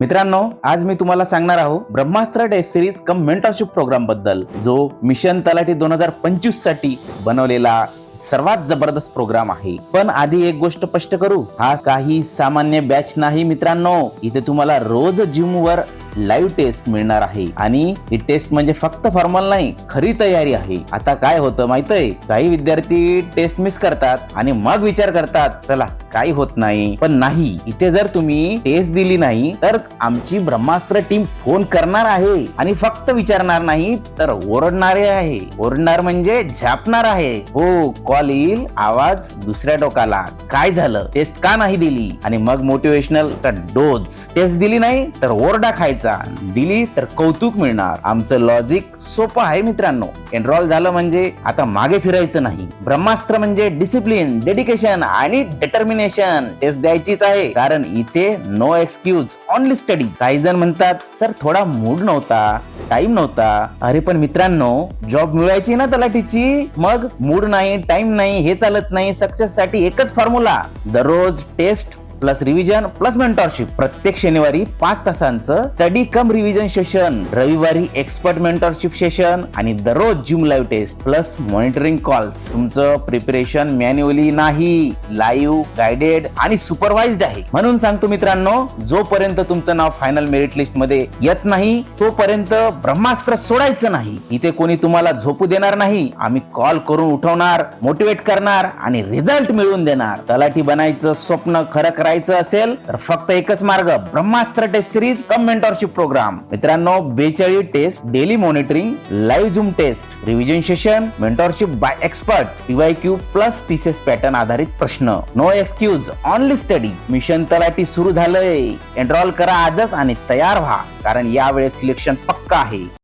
मित्रांनो आज मी तुम्हाला सांगणार आहोत Brahmastra test series cum mentorship प्रोग्रामबद्दल जो मिशन तलाठी दोन हजार पंचवीससाठी बनवलेला सर्वात जबरदस्त प्रोग्राम आहे. पण आधी एक गोष्ट स्पष्ट करू हा काही सामान्य बॅच नाही मित्रांनो. इथे तुम्हाला रोज जिम वर लाईव्ह टेस्ट मिळणार आहे. आणि ही टेस्ट म्हणजे फक्त फॉर्मल नाही खरी तयारी आहे. आता काय होतं माहितंय? काही विद्यार्थी टेस्ट मिस करतात आणि मग विचार करतात चला काही होत नाही. पण नाही इथे जर तुम्ही टेस्ट दिली नाही तर आमची ब्रह्मास्त्र टीम फोन करणार आहे. आणि फक्त विचारणार नाही तर ओरडणारे आहे. ओरडणार म्हणजे झापणार आहे. हो कॉल येईल आवाज दुसऱ्या टोकाला. काय झालं? टेस्ट का नाही दिली? आणि मग मोटिवेशनल चा डोज टेस्ट दिली नाही तर ओरडा खायचा. दिली तर कौतुक मिळणार. आमचं लॉजिक सोपं आहे मित्रांनो. एनरोल झालं म्हणजे आता मागे फिरायचं नाही. ब्रह्मास्त्र म्हणजे डिसिप्लिन डेडिकेशन आणि डिटर्मिनेशन टेस्ट द्यायचीच आहे. कारण इथे नो एक्सक्यूज ऑनली स्टडी काही जण म्हणतात सर थोडा मूड नव्हता टाइम नव्हता. अरे पण मित्रांनो जॉब मिळवायची ना तलाठीची? मग मूड नाही टाइम नाही हे चालत नाही. सक्सेस साठी एकच फॉर्म्युला दररोज test plus revision plus mentorship. प्रत्येक शनिवारी पाच तासांचं स्टडी कम रिव्हिजन सेशन. रविवारी एक्सपर्ट मेंटॉरशिप सेशन आणि दररोज gym live test plus monitoring calls तुमचं प्रिपरेशन मॅन्युअली नाही. लाईव्ह गायडेड आणि सुपरवाइज्ड आहे. म्हणून सांगतो मित्रांनो जोपर्यंत तुमचं नाव फायनल मेरिट लिस्टमध्ये येत नाही तोपर्यंत ब्रह्मास्त्र सोडायचं नाही. इथे कोणी तुम्हाला झोपू देणार नाही. आम्ही कॉल करून उठवणार मोटिवेट करणार आणि रिझल्ट मिळवून देणार. तलाठी बनायचं स्वप्न खरं करायचं असेल तर फक्त एकच मार्ग Brahmastra test series cum mentorship program मित्रांनो बेचाळीस test daily monitoring live zoom test revision session mentorship by expert CY Q plus TCS pattern आधारित प्रश्न. No excuse only study mission Talathi सुरू झालंय. एनरोल करा आजच आणि तयार व्हा कारण यावेळेस सिलेक्शन पक्का आहे.